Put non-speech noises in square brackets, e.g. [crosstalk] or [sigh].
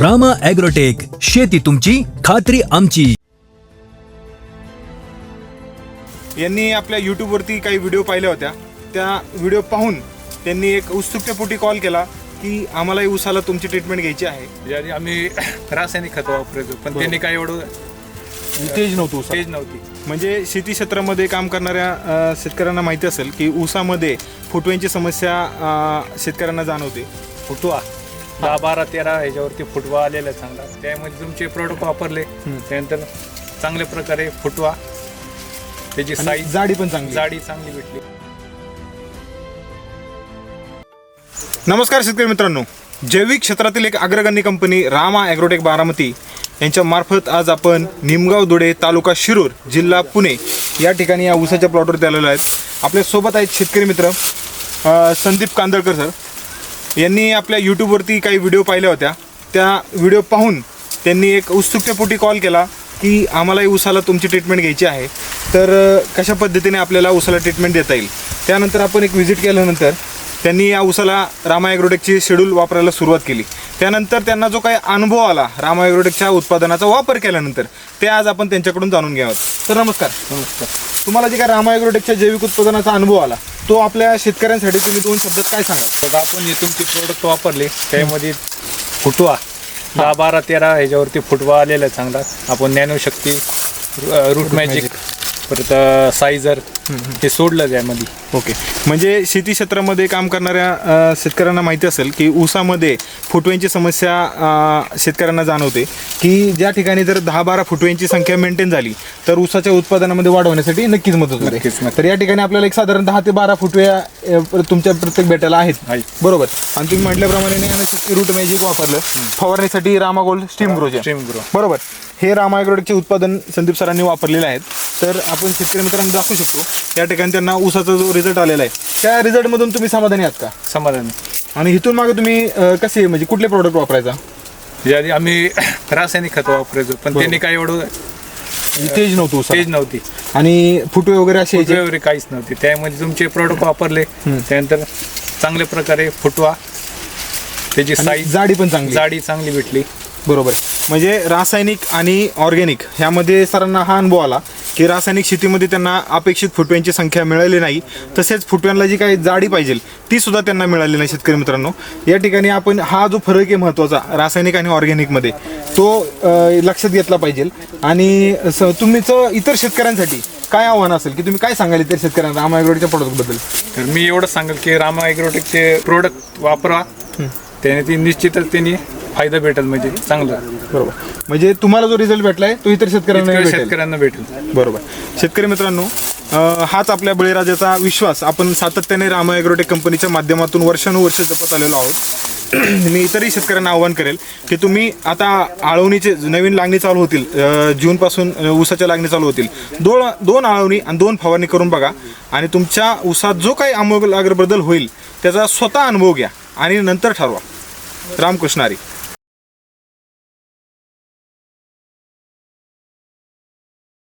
Rama agrotech शेती तुमची खात्री आमची. यांनी आपल्या यूट्यूबवरती काही व्हिडिओ पाहिल्या होत्या. त्या व्हिडिओ पाहून त्यांनी एक उत्सुकतेपोटी कॉल केला की आम्हालाही उसाला तुमची ट्रीटमेंट घ्यायची आहे. ज्याने आम्ही रासायनिक खतं वापरायचो पण त्यांनी काय एवढं तेज नव्हतं उसा तेज नव्हती. म्हणजे शेती क्षेत्रामध्ये काम करणाऱ्या अ, शेतकऱ्यांना माहिती असेल की ऊसामध्ये फुटव्यांची समस्या अ, शेतकऱ्यांना जाणवते. फुटवा दहा बारा तेरा ह्याच्यावरती फुटवा आलेला चांगला. त्यामध्ये तुमचे प्रोडक्ट वापरले त्यानंतर चांगल्या प्रकारे फुटवा. त्याची साईज जाडी पण चांगली. जाडी चांगली भेटली. नमस्कार शेतकरी मित्रांनो. जैविक क्षेत्रातील एक अग्रगण्य कंपनी रामा ॲग्रोटेक बारामती यांच्या मार्फत आज आपण निमगाव दुडे तालुका शिरूर जिल्हा पुणे या ठिकाणी या ऊसाच्या प्लॉटवरती आलेलो आहेत. आपल्यासोबत आहेत शेतकरी मित्र संदीप कांदळकर सर यांनी आपल्या यूट्यूबवरती काही व्हिडिओ पाहिल्या होत्या. त्या व्हिडिओ पाहून त्यांनी एक उत्सुकतेपोटी कॉल केला की आम्हालाही उसाला तुमची ट्रीटमेंट घ्यायची आहे. तर कशा पद्धतीने आपल्याला उसाला ट्रीटमेंट देता येईल? त्यानंतर आपण एक व्हिजिट केल्यानंतर त्यांनी या उसाला रामा ॲग्रोटेकची शेड्यूल वापरायला सुरुवात केली. त्यानंतर त्यांना जो काही अनुभव आला रामा ॲग्रोटेकच्या उत्पादनाचा वापर केल्यानंतर ते आज आपण त्यांच्याकडून जाणून घ्यावं तर नमस्कार. नमस्कार. तुम्हाला जे काय रामा ॲग्रोटेकच्या जैविक उत्पादनाचा अनुभव आला तो आपल्या शेतकऱ्यांसाठी तुम्ही दोन शब्दात काय सांगा बघा आपण हे तुमचे प्रोडक्ट वापरले त्यामध्ये फुटवा दहा बारा तेरा ह्याच्यावरती फुटवा आलेला आहे चांगला. आपण नॅनो शक्ती रूट मॅजिक परत सायझर हे सोडलं त्यामध्ये ओके. म्हणजे शेती क्षेत्रामध्ये काम करणाऱ्या अ, शेतकऱ्यांना माहिती असेल की ऊसामध्ये फुटव्यांची समस्या अ, शेतकऱ्यांना जाणवते की ज्या ठिकाणी जर दहा बारा फुटव्यांची संख्या मेंटेन झाली तर ऊसाच्या उत्पादनामध्ये वाढ होण्यासाठी नक्कीच मदत नक्कीच, होते. नक्कीच. तर या ठिकाणी आपल्याला एक साधारण दहा ते बारा फुटव्या अ, तुमच्या प्रत्येक बेटाला आहेत. आहेत. बरोबर. आणि तुम्ही म्हटल्याप्रमाणे रूट मॅजिक वापरलं. फवारण्यासाठी रामागोल्ड स्टीम ग्रोच्या Steam Grow. बरोबर. हे रामायग्रोडचे उत्पादन संदीप सरांनी वापरलेले आहेत. तर आपण शेतकरी मित्रांना दाखवू शकतो. या ठिकाणी त्यांना ऊसाचा जो रिझल्ट आलेला आहे त्या रिझल्टमधून तुम्ही समाधानी आहात का? समाधान. आणि इथून मागे तुम्ही अं, कसे म्हणजे कुठले प्रोडक्ट वापरायचा? ज्याने आम्ही रासायनिक खतं वापरायचो पण त्यांनी काय एवढं तेज नव्हतं. तेज नव्हती. आणि फुटवे वगैरे असे यायचे? वगैरे काहीच नव्हती. त्यामध्ये तुमचे प्रोडक्ट वापरले त्यानंतर चांगल्या प्रकारे फुटवा त्याची आणि साईज जाडी पण चांगली. जाडी चांगली भेटली. बरोबर. म्हणजे रासायनिक आणि ऑर्गॅनिक ह्यामध्ये सरांना हा अनुभव आला. की रासायनिक शेतीमध्ये त्यांना अपेक्षित फुटव्यांची संख्या मिळाली नाही तसेच फुटव्यांना जी काही जाडी पाहिजे ती सुद्धा त्यांना मिळाली नाही शेतकरी मित्रांनो. या ठिकाणी आपण हा जो फरक आहे महत्त्वाचा रासायनिक आणि ऑर्गॅनिकमध्ये तो लक्षात घेतला पाहिजे. आणि स- तुमचं इतर शेतकऱ्यांसाठी काय आव्हान असेल? की तुम्ही काय सांगाल इतर शेतकऱ्यांना रामायगडच्या प्रोडक्टबद्दल तर मी एवढं सांगेल की रामा ॲग्रोटेकचे प्रोडक्ट वापरा. त्याने ती निश्चितच त्यांनी फायदा भेटेल म्हणजे चांगलं. बरोबर. म्हणजे तुम्हाला जो रिझल्ट भेटलाय तो इतर शेतकऱ्यांना इतकं भेटेल. शेतकऱ्यांना भेटेल. बरोबर. शेतकरी मित्रांनो अं, हाच आपल्या बळीराजाचा विश्वास. आपण सातत्याने रामा ॲग्रोटेक कंपनीच्या माध्यमातून वर्षानुवर्ष जपत आलेलो आहोत. [clears throat] मी इतरही शेतकऱ्यांना आव्हान करेल की तुम्ही आता आळवणीचे नवीन लागणी चालू होतील. अं, जूनपासून अं, ऊसाच्या लागणी चालू होतील. दोन दोन आळवणी आणि दोन फवारणी करून बघा आणि तुमच्या ऊसात जो काही आमूलाग्र बदल होईल त्याचा स्वतः अनुभव घ्या आणि नंतर ठरवा. रामकृष्ण हरी.